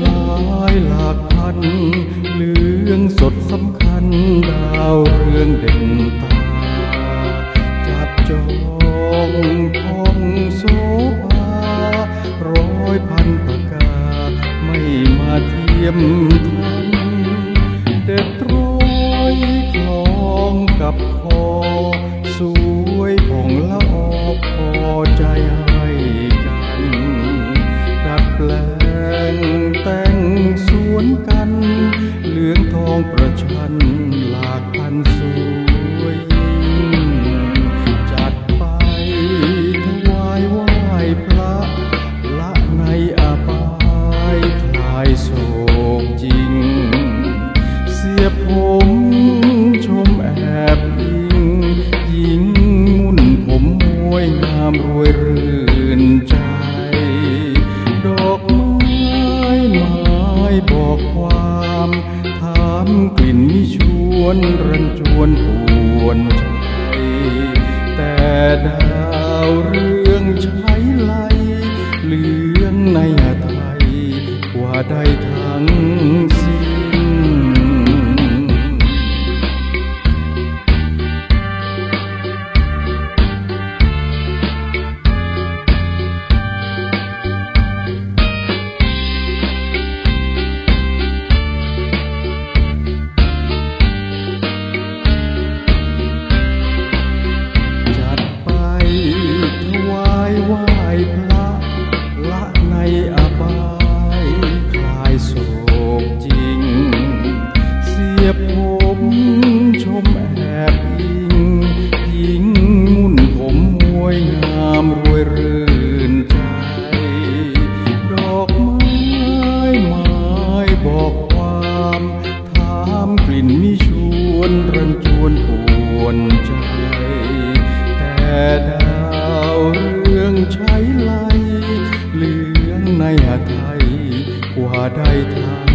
หลายหลากพันเหลืองสดสำคัญ ดาวเรืองเด่นตา จับจองพองโซฟาร้อยพันประกา ไม่มาเทียมทันเด็ดร้อยคลองกับคอ สวยผ่องละออพอ มชมแอบยิงหญิงมุ่นผมมวยงามรวยรื่นใจ ดอกไม้ไม้บอกความถามกลิ่นมิชวนรันจวนปวนใจแต่ได้ นใจดอกไม้ไม้บอกความถามกลิ่นมิชวนรันจวนปวนใจ แต่ดาวเรืองใช้ไหลเหลืองในหาไทยกว่าได้ทาง